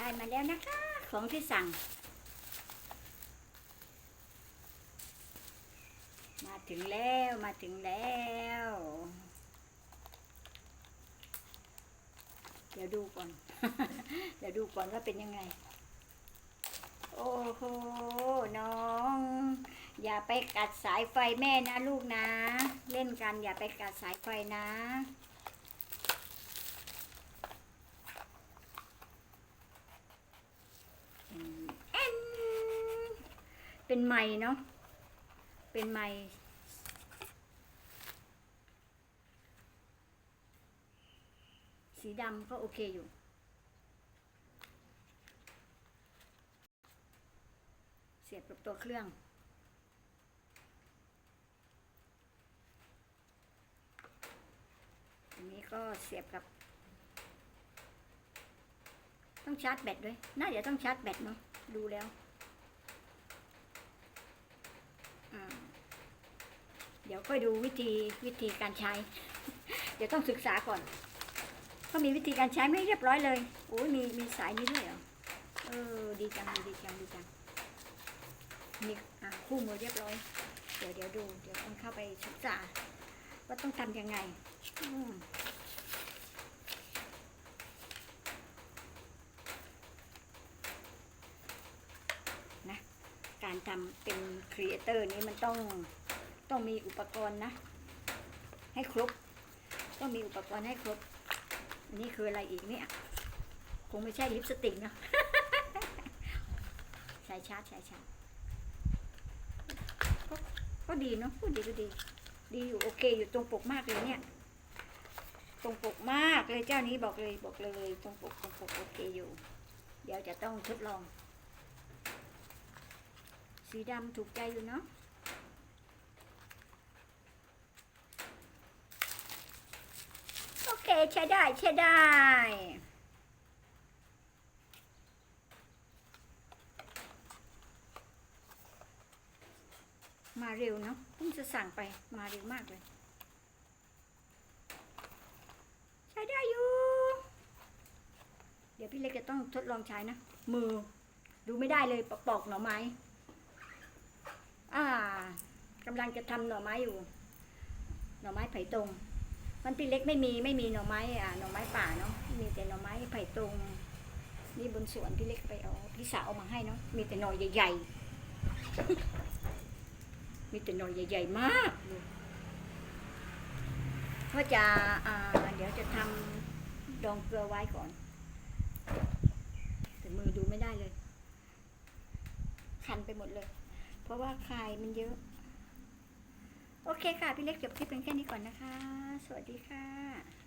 ได้มาแล้วนะคะ ของที่สั่ง มาถึงแล้วมาถึงแล้ว เดี๋ยวดูก่อน เดี๋ยวดูก่อนว่าเป็นยังไง โอ้โหน้อง อย่าไปกัดสายไฟแม่นะลูกนะ เล่นกันอย่าไปกัดสายไฟนะอืมแอน เป็นไม้เนาะ เป็นไม้สีดำก็โอเคอยู่ เสียบกับตัวเครื่องอันนี้ก็เสียบกับ ต้องชาร์จแบตด้วย น่าจะต้องชาร์จแบตเนาะ ดูแล้วอ่าเดี๋ยวค่อยดูวิธีวิธีการใช้ เดี๋ยวต้องศึกษาก่อนเขามีวิธีการใช้ไม่เรียบร้อยเลยโอ้ยมีมีสายนี้ด้วยเหรอเออดีจังดีจังดีจังมีอะคู่มือเรียบร้อย เดี๋ยวเดี๋ยวดู เดี๋ยวต้องเข้าไปศึกษาว่าต้องทำยังไงนะการทำเป็นครีเอเตอร์นี้มันต้อง ต้องมีอุปกรณ์นะ ให้ครบ ต้องมีอุปกรณ์ให้ครบ อันนี้คืออะไรอีกเนี่ย คงไม่ใช่ลิปสติกเนอะใช้ชาร์จใช้ชาร์จก็ก็ดีเนาะพูดดีก็ดี ดีอยู่โอเคอยู่ตรงปกมากเลยเนี่ย ตรงปกมากเลยเจ้านี้บอกเลยบอกเลยตรงปกตรงปกโอเคอยู่ เดี๋ยวจะต้องทดลอง สีดำถูกใจอยู่เนาะโอเค ใช้ได้ใช้ได้มาเร็วเนาะเพิ่งจะสั่งไปมาเร็วมากเลย ใช้ได้อยู่ เดี๋ยวพี่เล็กจะต้องทดลองใช้นะ มือ ดูไม่ได้เลยปอกหน่อไม้ อ่ากำลังจะทำหน่อไม้อยู่ หน่อไม้ไผ่ตรง มันพี่เล็กไม่มีไม่มีหน่อไม้อ่าหน่อไม้ป่าเนาะมีแต่หน่อไม้ไผ่ตรงนี่บนสวนพี่เล็กไปเอาพี่สาวเอามาให้เนาะมีแต่หน่อใหญ่ๆมีแต่หน่อใหญ่ๆมากเลยก็จะอ่าเดี๋ยวจะทำดองเกลือไว้ก่อนแต่มือดูไม่ได้เลย คันไปหมดเลย เพราะว่าคายมันเยอะ เคค่ะ พี่เล็กจบคลิปเป็นแค่นี้ก่อนนะคะ สวัสดีค่ะ